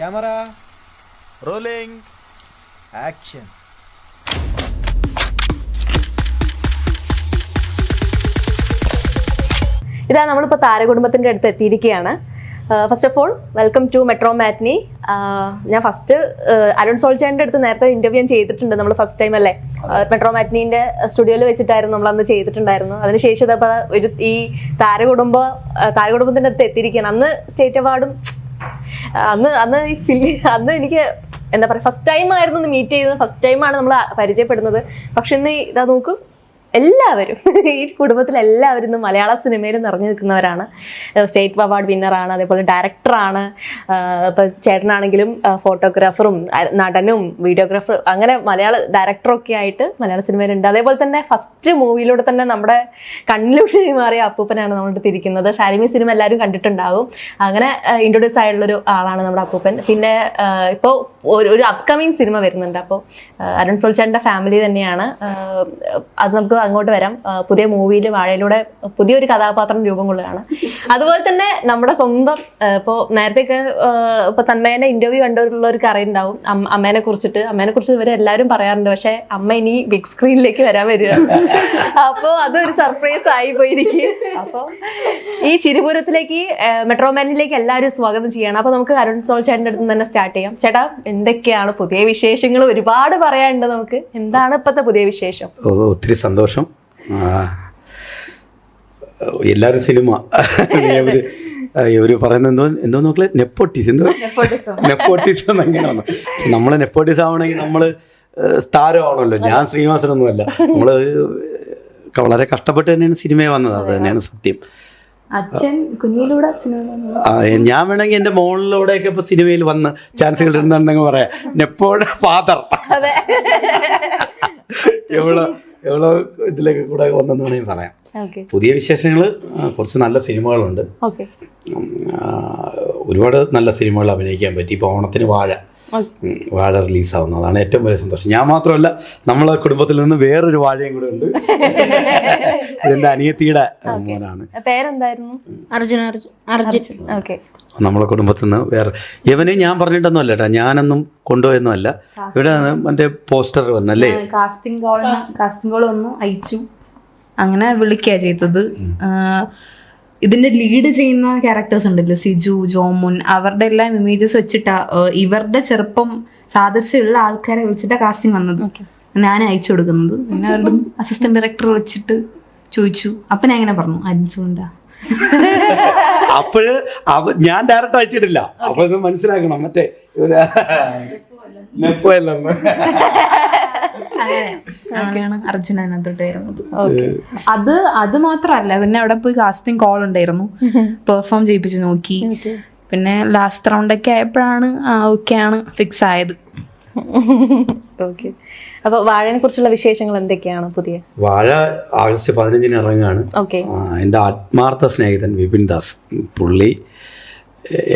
Camera. Rolling action. ഇതാ നമ്മളിപ്പോൾ താരകുടുംബത്തിന്റെ അടുത്ത് എത്തിയിരിക്കുകയാണ്. First of all welcome to Metro Matinee ഞാൻ ഫസ്റ്റ് അരുൺ സോൾജാന്റെ അടുത്ത് നേരത്തെ ഇന്റർവ്യൂ ഞാൻ ചെയ്തിട്ടുണ്ട് നമ്മൾ ഫസ്റ്റ് ടൈം അല്ലേ? മെട്രോ മാറ്റ്നീന്റെ സ്റ്റുഡിയോയിൽ വെച്ചിട്ടായിരുന്നു നമ്മൾ അന്ന് ചെയ്തിട്ടുണ്ടായിരുന്നു അതിനുശേഷം ഇതപ്പോൾ ഒരു ഈ താരകുടുംബ താര താരകുടുംബത്തിന്റെ അടുത്ത് എത്തിയിരിക്കുകയാണ്. അന്ന് സ്റ്റേറ്റ് അവാർഡും അന്ന് അന്ന് ഈ അന്ന് എനിക്ക് എന്താ പറയുക ഫസ്റ്റ് ടൈം ആയിരുന്നു മീറ്റ് ചെയ്യുന്നത് ഫസ്റ്റ് ടൈമാണ് നമ്മൾ പരിചയപ്പെടുന്നത്. പക്ഷെ ഇന്ന് ഇതാ നോക്കൂ. എല്ലാവരും ഈ കുടുംബത്തിൽ എല്ലാവരും ഇന്ന് മലയാള സിനിമയിൽ നിറഞ്ഞു നിൽക്കുന്നവരാണ്. സ്റ്റേറ്റ് അവാർഡ് വിന്നറാണ് അതേപോലെ ഡയറക്ടറാണ് ഇപ്പോൾ ചേട്ടനാണെങ്കിലും ഫോട്ടോഗ്രാഫറും നടനും വീഡിയോഗ്രാഫർ അങ്ങനെ മലയാള ഡയറക്ടറൊക്കെ ആയിട്ട് മലയാള സിനിമയിലുണ്ട്. അതേപോലെ തന്നെ ഫസ്റ്റ് മൂവിയിലൂടെ തന്നെ നമ്മുടെ കണ്ണിലൂടെ മാറിയ അപ്പൂപ്പനാണ് നമ്മളിട്ട് തിരിക്കുന്നത് ഫാലിമി സിനിമ എല്ലാവരും കണ്ടിട്ടുണ്ടാകും. അങ്ങനെ ഇൻട്രൊഡ്യൂസ് ആയിട്ടുള്ളൊരു ആളാണ് നമ്മുടെ അപ്പൂപ്പൻ. പിന്നെ ഇപ്പോൾ ഒരു ഒരു അപ്കമിങ് സിനിമ വരുന്നുണ്ട്. അപ്പോൾ അരുൺ സോൾച്ചാന്റെ ഫാമിലി തന്നെയാണ്. അത് നമുക്ക് അങ്ങോട്ട് വരാം. പുതിയ മൂവിയിൽ വാഴയിലൂടെ പുതിയൊരു കഥാപാത്രം രൂപം കൊള്ളുകയാണ്. അതുപോലെ തന്നെ നമ്മുടെ സ്വന്തം ഇപ്പോൾ നേരത്തെയൊക്കെ ഇപ്പോൾ ഇപ്പൊ തന്മേനെ ഇന്റർവ്യൂ കണ്ടുള്ളവർക്ക് അറിയുണ്ടാവും അമ്മ- അമ്മേനെ കുറിച്ചിട്ട്. അമ്മേനെ കുറിച്ച് ഇവരെ എല്ലാവരും പറയാറുണ്ട്. പക്ഷേ അമ്മ ഇനി ബിഗ് സ്ക്രീനിലേക്ക് വരാൻ വരികയാണ് അപ്പോൾ അതൊരു സർപ്രൈസ് ആയി പോയിരിക്കും. അപ്പോൾ ഈ ചിരിപുരത്തിലേക്ക് മെട്രോമാനിലേക്ക് എല്ലാവരും സ്വാഗതം ചെയ്യണം. അപ്പോൾ നമുക്ക് അരുൺ സോൾ ചേട്ടന്റെ അടുത്ത് തന്നെ സ്റ്റാർട്ട് ചെയ്യാം. ചേട്ടാ എന്തൊക്കെയാണ് പുതിയ വിശേഷങ്ങൾ? ഒരുപാട് പറയാനുണ്ട് നമുക്ക്. എന്താണ് ഇപ്പോഴത്തെ പുതിയ വിശേഷം? ഒത്തിരി സന്തോഷം. ആ, എല്ലാവരും സിനിമ. ഇവർ പറയുന്ന എന്തോ എന്തോ നോക്കൽ? നെപ്പോട്ടീസ് എന്തോ? നെപ്പോട്ടീസ് എന്നെങ്ങനെയാണ് നമ്മൾ നെപ്പോട്ടീസ് ആവണമെങ്കിൽ നമ്മൾ സ്ഥാരമാണല്ലോ ഞാൻ ശ്രീനിവാസനൊന്നുമല്ല. നമ്മൾ വളരെ കഷ്ടപ്പെട്ട് തന്നെയാണ് സിനിമ വന്നത്. അത് തന്നെയാണ് സത്യം. ഞാൻ വേണമെങ്കിൽ എന്റെ മോളിലൂടെയൊക്കെ ഇപ്പൊ സിനിമയിൽ വന്ന് ചാൻസുകൾ കിട്ടുന്നുണ്ടെങ്കിൽ പറയാം. നെപ്പോടെ ഫാദർ എവളോ എവളോ ഇതിലേക്ക് കൂടെ വന്നെന്ന് വേണമെങ്കിൽ പറയാം. പുതിയ വിശേഷങ്ങൾ കുറച്ച് നല്ല സിനിമകളുണ്ട്. ഒരുപാട് നല്ല സിനിമകൾ അഭിനയിക്കാൻ പറ്റി. ഇപ്പോൾ ഓണത്തിന് വാഴ. വാഴ റിലീസാവുന്നു അതാണ് ഏറ്റവും വലിയ സന്തോഷം. ഞാൻ മാത്രമല്ല നമ്മളെ കുടുംബത്തിൽ നിന്ന് വേറൊരു വാഴയും കൂടെ ഉണ്ട്. ഇതെന്റെ അനിയത്തിയുടെ മോനാണ്. പേരെന്തായിരുന്നു? അർജുൻ അർജുൻ. അർജുൻ. ഓക്കെ നമ്മളെ കുടുംബത്തിൽ നിന്ന് വേറെ ഇവനെ ഞാൻ പറഞ്ഞിട്ടൊന്നും അല്ല കേട്ടോ. ഞാനൊന്നും കൊണ്ടുപോയൊന്നും അല്ല ഇവിടെ മറ്റേ പോസ്റ്റർ വന്നല്ലേ? കാസ്റ്റിംഗ് കോൾ കാസ്റ്റിംഗ് കോൾ വന്നു അയച്ചു. അങ്ങനെ വിളിക്കുക ചെയ്തത്. ഇതിന്റെ ലീഡ് ചെയ്യുന്ന ക്യാരക്ടേഴ്സ് ഉണ്ടല്ലോ സിജു ജോമുൻ അവരുടെ എല്ലാം ഇമേജസ് വെച്ചിട്ടാ ഇവരുടെ ചെറുപ്പം സാദൃശ്യമുള്ള ആൾക്കാരെ വിളിച്ചിട്ടാ കാസ്റ്റിംഗ് വന്നത്. ഞാൻ അയച്ചു കൊടുക്കുന്നത്. പിന്നെ അവരുടെ അസിസ്റ്റന്റ് ഡയറക്ടർ വിളിച്ചിട്ട് ചോദിച്ചു. അപ്പൊ ഞാൻ ഇങ്ങനെ പറഞ്ഞു അരിച്ചുകൊണ്ടാ അപ്പോഴ് ഞാൻ ഡയറക്റ്റ് അയച്ചിട്ടില്ല. അപ്പൊ ഇത് മനസ്സിലാക്കണം. മറ്റേ അങ്ങനെയാണ് അർജുന അതിനകത്തോട്ട് വരുന്നത്. അത് അത് മാത്രമല്ല പിന്നെ അവിടെ പോയി കാസ്റ്റിംഗ് കോൾ ഉണ്ടായിരുന്നു. പെർഫോം ചെയ്യിപ്പിച്ച് നോക്കി. പിന്നെ ലാസ്റ്റ് റൗണ്ട് ഒക്കെ ആയപ്പോഴാണ് ആ ഓക്കെ ആണ് ഫിക്സ് ആയത്. ഓക്കെ. അപ്പൊ വാഴനെ കുറിച്ചുള്ള വിശേഷങ്ങൾ എന്തൊക്കെയാണ് പുതിയ? വാഴ ആഗസ്റ്റ് പതിനഞ്ചിന് ഇറങ്ങുകയാണ്. എന്റെ ആത്മാർത്ഥ സ്നേഹിതൻ വിപിൻ ദാസ് പുള്ളി.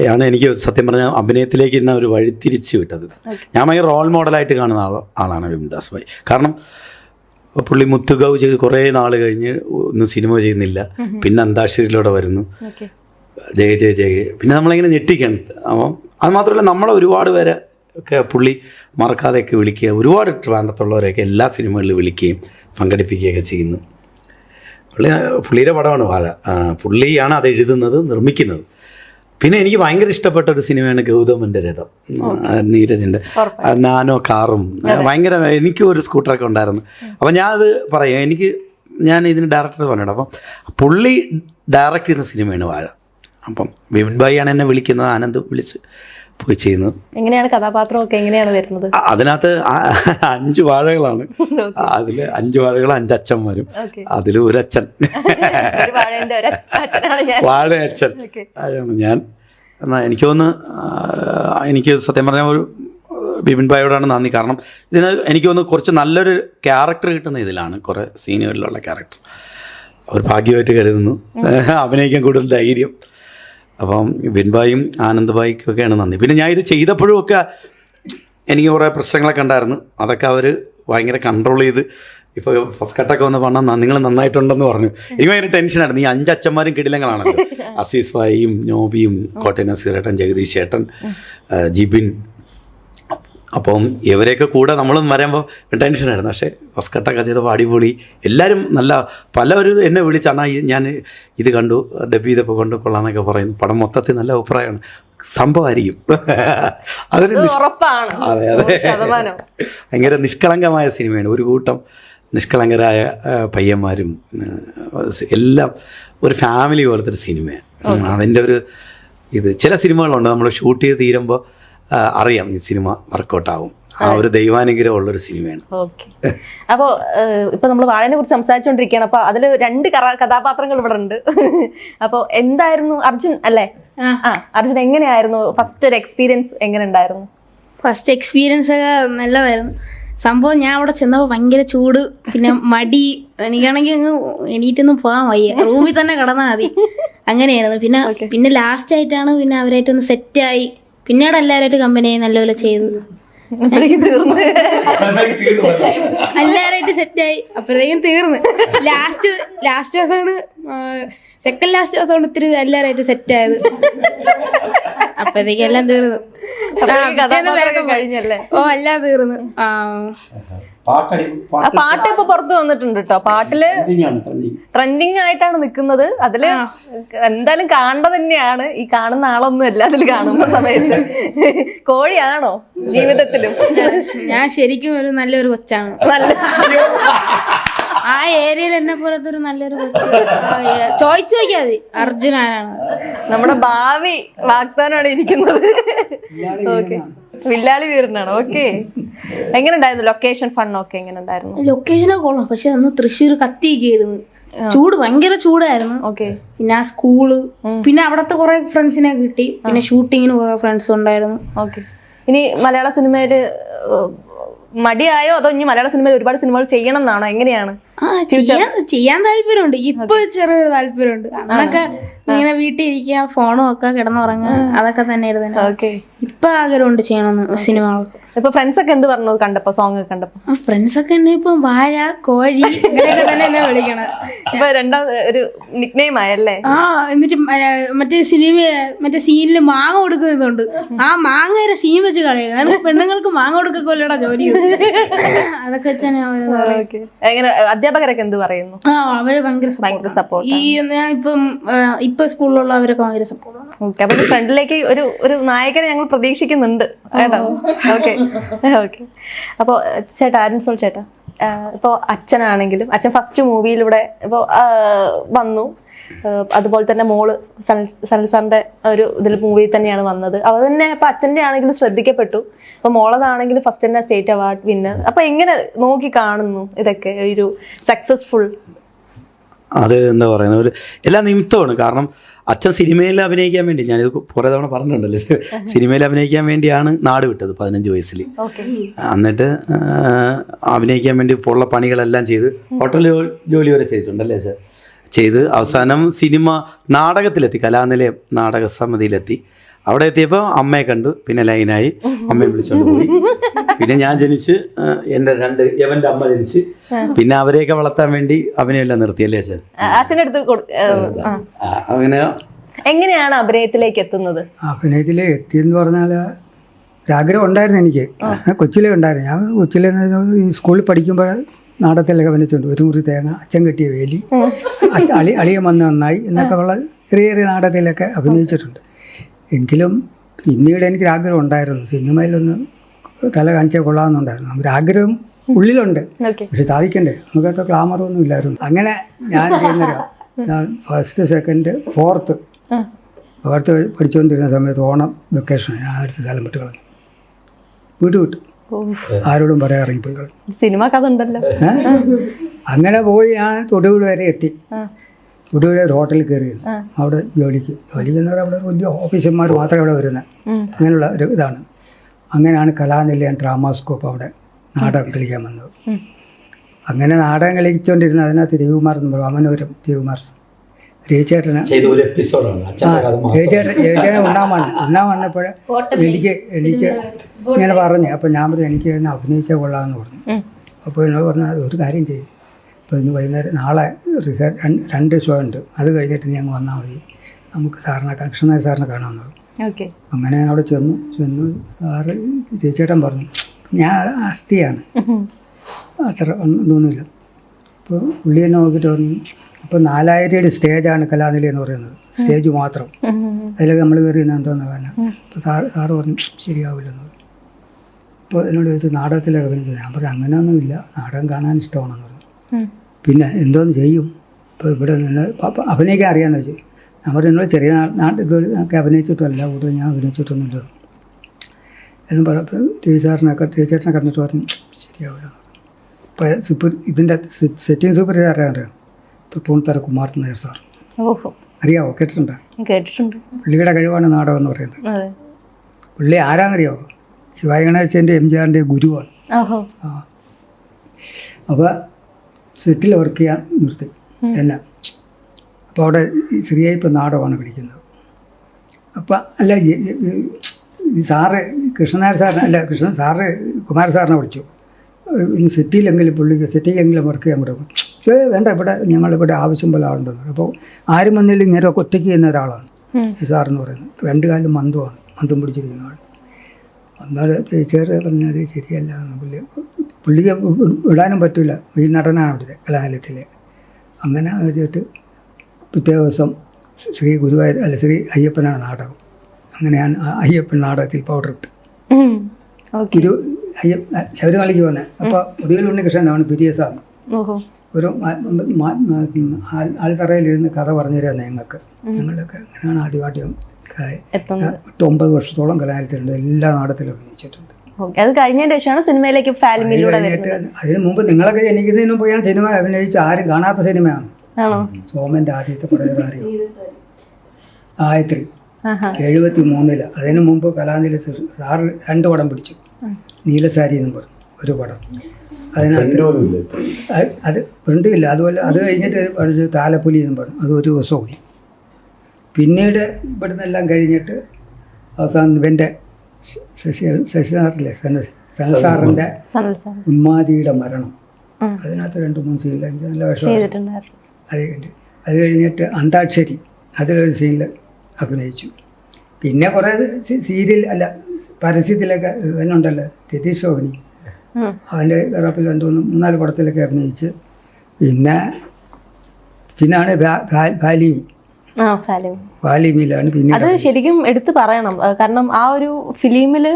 ആണ് എനിക്ക് സത്യം പറഞ്ഞാൽ അഭിനയത്തിലേക്ക് എന്നെ ഒരു വഴിത്തിരിച്ച് വിട്ടത്. ഞാൻ ഭയങ്കര റോൾ മോഡലായിട്ട് കാണുന്ന ആൾ ആളാണ് വിമദാസ് ഭായ്. കാരണം പുള്ളി മുത്തുകാവ് ചെയ്ത് കുറേ നാൾ കഴിഞ്ഞ് ഒന്നും സിനിമ ചെയ്യുന്നില്ല. പിന്നെ അന്താക്ഷരിയിലൂടെ വരുന്നു. ജയ ജയ ജയ. പിന്നെ നമ്മളിങ്ങനെ ഞെട്ടിക്കണം. അപ്പം അത് മാത്രമല്ല നമ്മളെ ഒരുപാട് പേരെ ഒക്കെ പുള്ളി മറക്കാതെയൊക്കെ വിളിക്കുക ഒരുപാട് ട്രാൻഡത്തുള്ളവരെയൊക്കെ എല്ലാ സിനിമകളിലും വിളിക്കുകയും പങ്കെടുപ്പിക്കുകയൊക്കെ ചെയ്യുന്നു. പുള്ളി പുള്ളിയുടെ പടമാണ് വാഴ. പുള്ളിയാണ് അത് എഴുതുന്നത് നിർമ്മിക്കുന്നത്. പിന്നെ എനിക്ക് ഭയങ്കര ഇഷ്ടപ്പെട്ട ഒരു സിനിമയാണ് ഗൗതമന്റെ രഥം. ആ, നീരജിന്റെ നാനോ കാറും. ഭയങ്കര എനിക്കും ഒരു സ്കൂട്ടറൊക്കെ ഉണ്ടായിരുന്നു. അപ്പൊ ഞാൻ അത് പറയാം. എനിക്ക് ഞാൻ ഇതിന് ഡയറക്ടർ പറഞ്ഞിട്ട് അപ്പം പുള്ളി ഡയറക്റ്റ് ചെയ്യുന്ന സിനിമയാണ് വാഴ. അപ്പം വിപിൻ ഭായിയാണ് ആണ് എന്നെ വിളിക്കുന്നത്. ആനന്ദ് വിളിച്ച് പോയി ചെയ്യുന്നത്. എങ്ങനെയാണ് കഥാപാത്രമൊക്കെ എങ്ങനെയാണ് വരുന്നത്? അതിനകത്ത് അഞ്ചു വാഴകളാണ്. അതിൽ അഞ്ച് വാഴകൾ അഞ്ചച്ഛന്മാരും അതിൽ ഒരു അച്ഛൻ. ഒരു വാഴേന്റെ ഒരു അച്ഛനാണ് ഞാൻ. വാഴ അച്ഛൻ. Okay. അതാണ് ഞാൻ. എന്നാ എനിക്ക് തോന്നുന്നു എനിക്ക് സത്യം പറഞ്ഞാൽ ഒരു ബിപിൻ ഭായോടാണ് നന്ദി. കാരണം ഇതിന് എനിക്ക് തോന്നുന്നു കുറച്ച് നല്ലൊരു ക്യാരക്ടർ കിട്ടുന്ന ഇതിലാണ്. കുറേ സീനുകളിലുള്ള ക്യാരക്ടർ. ഒരു ഭാഗ്യമായിട്ട് കരുതുന്നു. അഭിനയിക്കാൻ കൂടുതൽ ധൈര്യം. അപ്പം ബിൻബായും ആനന്ദ്ബായിക്കൊക്കെയാണ് നന്ദി. പിന്നെ ഞാൻ ഇത് ചെയ്തപ്പോഴും ഒക്കെ എനിക്ക് കുറേ പ്രശ്നങ്ങളൊക്കെ ഉണ്ടായിരുന്നു. അതൊക്കെ അവർ ഭയങ്കര കൺട്രോൾ ചെയ്ത് ഇപ്പോൾ ഫസ്റ്റ് കട്ടൊക്കെ വന്ന് പറഞ്ഞാൽ നിങ്ങൾ നന്നായിട്ടുണ്ടെന്ന് പറഞ്ഞു. എനിക്ക് ഭയങ്കര ടെൻഷനായിരുന്നു ഈ അഞ്ച് അച്ഛന്മാരും കിടിലങ്ങളാണല്ലോ. അസീസ് ഭായിയും നോബിയും കോട്ടയം ഏട്ടൻ ജഗദീഷ് ചേട്ടൻ ജിബിൻ അപ്പം ഇവരെയൊക്കെ കൂടെ നമ്മളും വരുമ്പോൾ ടെൻഷനായിരുന്നു പക്ഷേ ഫസ്റ്റ് കട്ടൊക്കെ ചെയ്തപ്പോൾ അടിപൊളി. എല്ലാവരും നല്ല പലവരും എന്നെ വിളിച്ചാണ് ഞാൻ ഇത് കണ്ടു ഡബ് ചെയ്തപ്പോൾ കൊണ്ട് കൊള്ളാന്നൊക്കെ പറയുന്നു. പടം മൊത്തത്തിൽ നല്ല അഭിപ്രായമാണ്. സംഭവമായിരിക്കും അതൊരു അത് അതെ ഭയങ്കര നിഷ്കളങ്കമായ സിനിമയാണ്. ഒരു കൂട്ടം നിഷ്കളങ്കരായ പയ്യന്മാരും എല്ലാം ഒരു ഫാമിലി പോലത്തെ ഒരു സിനിമയാണ് അതിന്റെ ഒരു ഇത്. ചില സിനിമകളുണ്ട്. നമ്മൾ ഷൂട്ട് ചെയ്ത് തീരുമ്പോൾ അറിയാം ഈ സിനിമ വർക്കൗട്ടാവും. ആ ഒരു ദൈവാനുഗ്രഹം ഉള്ളൊരു സിനിമയാണ്. ഓക്കെ. അപ്പോ ഏഹ്, ഇപ്പൊ നമ്മൾ വാഴനെ കുറിച്ച് സംസാരിച്ചുകൊണ്ടിരിക്കുകയാണ് അപ്പോൾ അതിൽ രണ്ട് കറ- കഥാപാത്രങ്ങൾ ഇവിടെ ഉണ്ട്. അപ്പോൾ എന്തായിരുന്നു അർജുൻ അല്ലേ? ആ. അർജുൻ എങ്ങനെയായിരുന്നു? ഫസ്റ്റ് ഒരു എക്സ്പീരിയൻസ് എങ്ങനെ ഉണ്ടായിരുന്നു ഫസ്റ്റ് എക്സ്പീരിയൻസ് ഒക്കെ നല്ലതായിരുന്നു. സംഭവം ഞാൻ അവിടെ ചെന്നപ്പോൾ ഭയങ്കര ചൂട് പിന്നെ മടി. എനിക്കാണെങ്കിൽ അങ്ങ് എണീറ്റൊന്നും പോകാൻ വയ്യ. റൂമിൽ തന്നെ കിടന്നാൽ മതി. അങ്ങനെയായിരുന്നു. പിന്നെ പിന്നെ ലാസ്റ്റ് ആയിട്ടാണ് പിന്നെ അവരായിട്ടൊന്ന് സെറ്റായി പിന്നീട് എല്ലാവരുമായിട്ട് കമ്പനി നല്ലപോലെ ചെയ്യുന്നു എല്ലാരായിട്ട് തീർന്നു. എല്ലാവരായിട്ട് സെറ്റായി അപ്പോഴത്തേക്കും തീർന്ന്. ലാസ്റ്റ് ലാസ്റ്റ് ദിവസമാണ് സെക്കൻഡ് ലാസ്റ്റ് ദിവസമാണ് ഇത്തിരി എല്ലാവരുമായിട്ട് സെറ്റ് ആയത്. അപ്പോഴത്തേക്കും എല്ലാം തീർന്നു? ഓ എല്ലാം തീർന്നു. ആ. പാട്ട് ഇപ്പൊ പുറത്ത് വന്നിട്ടുണ്ട് കേട്ടോ പാട്ടിൽ ട്രെൻഡിങ് ആയിട്ടാണ് നിൽക്കുന്നത് അതിൽ എന്തായാലും കാണണ്ട തന്നെയാണ്. ഈ കാണുന്ന ആളൊന്നും അല്ല അതിൽ കാണുന്ന സമയത്ത്. കോഴിയാണോ ജീവിതത്തിലും? ഞാൻ ശരിക്കും ഒരു നല്ലൊരു കൊച്ചാണ്. നല്ല ആ ഏരിയയിൽ എന്നെ പോലത്തെ ഒരു നല്ലൊരു ചോദിച്ചു നോക്കിയാതി അർജുൻ ആരാണ് നമ്മുടെ ഭാവി വാഗ്ദാനാണ് ഇരിക്കുന്നത്. ഓക്കെ വില്ലാളി വീറിനാണ് ഓക്കെ എങ്ങനെയുണ്ടായിരുന്നു ലൊക്കേഷൻ ഫണ്ണൊക്കെ എങ്ങനെ ഉണ്ടായിരുന്നു ലൊക്കേഷനെ കൊള്ളാം. പക്ഷെ അന്ന് തൃശ്ശൂർ കത്തിയിരിക്കുന്നു ചൂട് ഭയങ്കര ചൂടായിരുന്നു. ഓക്കെ പിന്നെ ആ സ്കൂൾ പിന്നെ അവിടത്തെ കുറെ ഫ്രണ്ട്സിനെ കിട്ടി. പിന്നെ ഷൂട്ടിങ്ങിന് കുറെ ഫ്രണ്ട്സ് ഉണ്ടായിരുന്നു. ഓക്കെ ഇനി മലയാള സിനിമയിൽ മടിയായോ? അതോ ഇനി മലയാള സിനിമയിൽ ഒരുപാട് സിനിമകൾ ചെയ്യണം എന്നാണോ? എങ്ങനെയാണ്? ചെയ്യാൻ ചെയ്യാൻ താല്പര്യമുണ്ട്. ഇപ്പൊ ചെറിയൊരു താല്പര്യമുണ്ട്. അന്നൊക്കെ ഇങ്ങനെ വീട്ടിൽ ഇരിക്കുക ഫോൺ നോക്കുക കിടന്നുറങ്ങുക അതൊക്കെ തന്നെ ആഗ്രഹം ഇപ്പൊ ആഗ്രഹമുണ്ട് ചെയ്യണമെന്ന് സിനിമകളൊക്കെ. ഇപ്പൊ ഫ്രണ്ട്സ് ഒക്കെ എന്ത് പറഞ്ഞു കണ്ടപ്പോ സോങ് ഒക്കെ കണ്ടപ്പോ? ഫ്രണ്ട്സ് ഒക്കെ എന്നെ ഇപ്പൊ വാഴ കോഴി ഇങ്ങനെയൊക്കെ തന്നെ എന്നെ വിളിക്കണം. ഇപ്പൊ രണ്ടാം ഒരു നിക്നെയിം ആയല്ലേ? ആ എന്നിട്ട് മറ്റേ സിനിമ മറ്റേ സീനിൽ മാങ്ങ കൊടുക്കുന്നതുണ്ട്. ആ മാങ്ങ വരെ സീൻ വെച്ച് കളയുക. കാരണം പെണ്ണുങ്ങൾക്ക് മാങ്ങ കൊടുക്കൊല്ലടാ ജോലി. അതൊക്കെ വെച്ചാണ് ഓരോന്ന് എങ്ങനെ അധ്യാപകരൊക്കെ എന്ത് പറയുന്നു? ആ അവർ ഭയങ്കര ഭയങ്കര സപ്പോർട്ട്. ഈ ഞാൻ ഇപ്പം ഇപ്പൊ സ്കൂളിലുള്ളവരൊക്കെ ഭയങ്കര സപ്പോർട്ടാണ് ഓക്കെ അപ്പൊ ഫ്രണ്ടിലേക്ക് ഒരു ഒരു നായകനെ ഞങ്ങൾ പ്രതീക്ഷിക്കുന്നുണ്ട്. കേട്ടോ? Okay okay. അപ്പോൾ ചേട്ടാ ആരും സോൾ ചേട്ടാ? ഇപ്പോൾ അച്ഛനാണെങ്കിലും അച്ഛൻ ഫസ്റ്റ് മൂവിയിലൂടെ ഇപ്പോൾ വന്നു. അതുപോലെ തന്നെ മോൾ സനൽ സാറിന്റെ ഒരു ഇതിൽ മൂവിയിൽ തന്നെയാണ് വന്നത്. അത് തന്നെ അപ്പൊ അച്ഛന്റെ ആണെങ്കിലും ശ്രദ്ധിക്കപ്പെട്ടു. അപ്പൊ മോളതാണെങ്കിലും ഫസ്റ്റ് തന്നെ സ്റ്റേറ്റ് അവാർഡ് വിന്നർ അപ്പൊ എങ്ങനെ നോക്കി കാണുന്നു ഇതൊക്കെ ഒരു സക്സസ്ഫുൾ അത് എന്താ പറയുന്നത്? ഒരു എല്ലാ നിമിത്തമാണ്. കാരണം അച്ഛൻ സിനിമയിൽ അഭിനയിക്കാൻ വേണ്ടി ഞാനിത് കുറേ തവണ പറഞ്ഞിട്ടുണ്ടല്ലോ. സിനിമയിൽ അഭിനയിക്കാൻ വേണ്ടിയാണ് നാട് വിട്ടത് പതിനഞ്ച് വയസ്സിൽ. എന്നിട്ട് അഭിനയിക്കാൻ വേണ്ടി ഉള്ള പണികളെല്ലാം ചെയ്ത് ഹോട്ടൽ ജോലി വരെ ചെയ്തിട്ടുണ്ടല്ലേ സാർ ചെയ്ത് അവസാനം സിനിമ നാടകത്തിലെത്തി കലാനിലയം നാടക സമിതിയിലെത്തി അവിടെ എത്തിയപ്പോൾ അമ്മയെ കണ്ടു പിന്നെ ലൈനായി അമ്മയെ വിളിച്ചുകൊണ്ട് പോയി. പിന്നെ ഞാൻ ജനിച്ച് എന്റെ എന്റെ രണ്ട് യവന്റെ അമ്മ ജനിച്ച്. പിന്നെ അവരെയൊക്കെ വളർത്താൻ വേണ്ടി അഭിനയമെല്ലാം നിർത്തിയല്ലേ ആ. ആ, അങ്ങനെ എങ്ങനെയാണ് അഭിനയത്തിലേക്ക് എത്തുന്നത്? അഭിനയത്തിലേക്ക് എത്തിയെന്ന് പറഞ്ഞാൽ ഒരാഗ്രഹം ഉണ്ടായിരുന്നു എനിക്ക്. കൊച്ചിലേ ഉണ്ടായിരുന്നു. ഞാൻ കൊച്ചിലെ ഈ സ്കൂളിൽ പഠിക്കുമ്പോൾ നാടകത്തിലൊക്കെ വന്നിട്ടുണ്ട് ഒരു മുറി തേങ്ങ അച്ഛൻ കെട്ടിയ വേലി. അളി അളിയൻ വന്ന് നന്നായി എന്നൊക്കെ ഉള്ള ചെറിയ ചെറിയ നാടകത്തിലൊക്കെ അഭിനയിച്ചിട്ടുണ്ട്. എങ്കിലും പിന്നീട് എനിക്ക് ആഗ്രഹം ഉണ്ടായിരുന്നു. സിനിമയിലൊന്ന് തല കാണിച്ചാൽ കൊള്ളാമെന്നുണ്ടായിരുന്നു. നമുക്ക് ആഗ്രഹം ഉള്ളിലുണ്ട്. പക്ഷെ സാധിക്കണ്ടേ? നമുക്കത്ര ക്ലാമറൊന്നും ഇല്ലായിരുന്നു. അങ്ങനെ ഞാൻ ചെയ്യുന്നൊരു ഞാൻ ഫസ്റ്റ് സെക്കൻഡ് ഫോർത്ത് ഫോർത്ത് പഠിച്ചുകൊണ്ടിരുന്ന സമയത്ത് ഓണം വെക്കേഷൻ ഞാൻ അടുത്ത സ്ഥലം വിട്ട് കളഞ്ഞു. വീട് വിട്ടു. ആരോടും പറയാൻ ഇറങ്ങിപ്പോയി കളഞ്ഞു സിനിമ കഥ ഉണ്ടല്ലോ അങ്ങനെ പോയി ഞാൻ തൊടുപുഴ വരെ എത്തി. തൊടുപുഴ ഒരു ഹോട്ടലിൽ കയറി അവിടെ ജോലിക്ക്. ജോലിക്ക് എന്ന് പറഞ്ഞാൽ അവിടെ വലിയ ഓഫീസർമാർ മാത്രമേ അവിടെ വരുന്നത് അങ്ങനെയുള്ള ഒരു ഇതാണ്. അങ്ങനെയാണ് കലാനിലയം ഡ്രാമാസ്കോപ്പ് അവിടെ നാടകം കളിക്കാൻ വന്നത്. അങ്ങനെ നാടകം കളിച്ചുകൊണ്ടിരുന്ന അതിനകത്ത് രവികുമാർ എന്ന് പറയും അമനോരം രവികുമാർ രവിചേട്ടന്. രവിചേട്ടൻ രവിചേട്ടൻ ഉണ്ണാൻ വന്നു. ഉണ്ണാൻ വന്നപ്പോൾ എനിക്ക് എനിക്ക് ഇങ്ങനെ പറഞ്ഞു. അപ്പം ഞാൻ പറഞ്ഞു എനിക്ക് ഒന്ന് അഭിനയിച്ചാൽ കൊള്ളാമെന്ന് പറഞ്ഞു. അപ്പോൾ എന്നോട് പറഞ്ഞാൽ ഒരു കാര്യം ചെയ്യും. ഇപ്പോൾ ഇന്ന് വൈകുന്നേരം നാളെ റിഹേ രണ്ട് ഷോ ഉണ്ട്. അത് കഴിഞ്ഞിട്ട് നീ അങ്ങ് വന്നാൽ മതി. നമുക്ക് സാറിനെ കാണാം. കൃഷ്ണനായർ സാറിനെ കാണാമെന്ന് പറഞ്ഞു. അങ്ങനെ ഞാൻ അവിടെ ചെന്നു. ചെന്നു സാറ് ചേച്ചേട്ടൻ പറഞ്ഞു ഞാൻ അസ്ഥിയാണ്. അത്ര ഒന്നും തോന്നില്ല അപ്പോൾ പുള്ളി എന്നെ നോക്കിയിട്ട് പറഞ്ഞു അപ്പോൾ നാലായിരം സ്റ്റേജാണ് കലാനില എന്ന് പറയുന്നത്. സ്റ്റേജ് മാത്രം. അതിലൊക്കെ നമ്മൾ കയറി നിന്ന് എന്തോന്ന് പറഞ്ഞാൽ അപ്പോൾ സാറ് സാറ് പറഞ്ഞു ശരിയാവില്ലെന്ന് അപ്പോൾ എന്നോട് ചോദിച്ചു നാടകത്തിലൊക്കെ അഭിനയിച്ചു? ഞാൻ പറഞ്ഞു അങ്ങനെയൊന്നുമില്ല നാടകം കാണാൻ ഇഷ്ടമാണെന്ന് പറഞ്ഞു. പിന്നെ എന്തോന്ന് ചെയ്യും? ഇപ്പോൾ ഇവിടെ നിന്ന് അഭിനയിക്കാൻ അറിയാമെന്ന് വെച്ചു. ഞാൻ പറഞ്ഞു എന്നോട് ചെറിയ നാട്ടിൽ അഭിനയിച്ചിട്ടല്ല. കൂടുതൽ ഞാൻ അഭിനയിച്ചിട്ടൊന്നുമില്ല. എന്ന് പറഞ്ഞപ്പോൾ ടി വി സാറിനൊക്കെ ടി വി ചേട്ടനെ കണ്ടിട്ട് പറഞ്ഞു ശരിയാവില്ല അപ്പോൾ സൂപ്പർ ഇതിന്റെ സെറ്റിംഗ് സൂപ്പർ അറിയാം തൃപ്പൂണിത്തറ കുമാർ നായർ സാർ. ഓഹോ. അറിയാവോ? കേട്ടിട്ടുണ്ടോ? കേട്ടിട്ടുണ്ട്. പുള്ളിയുടെ കഴിവാണ് നാടകം എന്ന് പറയുന്നത്. പുള്ളി ആരാന്നറിയാവോ ശിവായി ഗണേശന്റെ എം ജി ആറിന്റെ ഗുരുവാണ്. ആ. അപ്പോൾ സെറ്റിൽ വർക്ക് ചെയ്യാൻ നിർത്തി. എല്ലാം അപ്പോൾ അവിടെ ശ്രീയായി ഇപ്പം നാടകമാണ് കളിക്കുന്നത് അപ്പം അല്ല സാറ് കൃഷ്ണനായർ സാറിനെ അല്ല കൃഷ്ണൻ സാറ് കുമാര സാറിനെ വിളിച്ചു. ഇനി സിറ്റിയിലെങ്കിലും പുള്ളിക്ക് സിറ്റിയിലെങ്കിലും വർക്ക് ചെയ്യാൻ കൂടെ ഏ വേണ്ട ഇവിടെ ഞങ്ങളിവിടെ ആവശ്യം പോലെ ആളുണ്ടെന്ന് അപ്പോൾ ആരും വന്നില്ലെങ്കിൽ ഇങ്ങനെ ഒറ്റയ്ക്ക് ചെയ്യുന്ന ഒരാളാണ്. ഈ സാറെന്ന് പറയുന്നത്. രണ്ടു കാലം മന്ദമാണ് മന്ദം പിടിച്ചിരിക്കുന്ന ആൾ അന്നേരം ടീച്ചർ പറഞ്ഞത് ശരിയല്ല പുള്ളി പുള്ളിക്ക് വിടാനും പറ്റില്ല ഈ നടനാണ് അവിടുത്തെ കലാലയത്തിലെ. അങ്ങനെ വെച്ചിട്ട് പിറ്റേ ദിവസം ശ്രീ ഗുരുവായൂർ അല്ല ശ്രീ അയ്യപ്പനാണ് നാടകം. അങ്ങനെ ഞാൻ അയ്യപ്പൻ നാടകത്തിൽ പൗഡർ ഇട്ട്. അയ്യപ്പ ശബരിമലയ്ക്ക് പോകുന്നത് അപ്പോൾ മുടിയൽ ഉണ്ണികൃഷ്ണനാണ് ആണ് സ്വാമി ഓഹോ. ഒരു ആൽത്തറയിലിരുന്ന് കഥ പറഞ്ഞു തരാം ഞങ്ങൾക്ക് ഞങ്ങളൊക്കെ അങ്ങനെയാണ് ആദ്യമായിട്ട് എട്ട് ഒമ്പത് വർഷത്തോളം കലാലയത്തിലുണ്ട്. എല്ലാ നാടത്തിലും അഭിനയിച്ചിട്ടുണ്ട്. അത് കഴിഞ്ഞതിന് ശേഷമാണ് സിനിമയിലേക്ക് അതിനു ഫാലിമിലൂടെ കഴിഞ്ഞിട്ട് അതിന് മുമ്പ് നിങ്ങളൊക്കെ ജനിക്കുന്നതിന് മുമ്പ് ഞാൻ സിനിമ അഭിനയിച്ച ആരും കാണാത്ത സിനിമയാണ്. സോമന്റെ സോമന്റെ ആദ്യത്തെ പടകാരി ഗായത്രി. എഴുപത്തി മൂന്നിൽ അതിനു മുമ്പ് കലാനില സാറ് രണ്ട് പടം പിടിച്ചു. നീലസാരി എന്നും പറഞ്ഞു ഒരു പടം. അതിനകത്ത് അത് അത് പ്രിന്റില്ല അതുപോലെ അത് കഴിഞ്ഞിട്ട് പഠിച്ച് താലപ്പൊലി എന്നും പറഞ്ഞു. അത് ഒരു ദിവസം കൂടി. പിന്നീട് ഇവിടുന്ന് എല്ലാം കഴിഞ്ഞിട്ട് അവസാനം ഇവന്റെ ശശി ശശിനാറിലെ സനസാറിന്റെ ഉന്മാതിയുടെ മരണം. അതിനകത്ത് രണ്ട് മൂന്ന് സീനിൽ എനിക്ക് നല്ല വിഷമം. അത് കഴിഞ്ഞിട്ട് അത് കഴിഞ്ഞിട്ട് അന്താക്ഷരി അതിലൊരു സീനിൽ അഭിനയിച്ചു. പിന്നെ കുറേ സീരിയൽ അല്ല പരസ്യത്തിലൊക്കെ ഇവനുണ്ടല്ലോ രതീഷ് ഉം. അവന്റെ റപ്പിൽ രണ്ട് മൂന്ന് മൂന്നാൽ പടത്തിലൊക്കെ അഭിനയിച്ച്. പിന്നെ പിന്നാണ് ഫാലിമി. പിന്നെ അത് ശരിക്കും എടുത്തു പറയണം. കാരണം ആ ഒരു ഫിലിമിൽ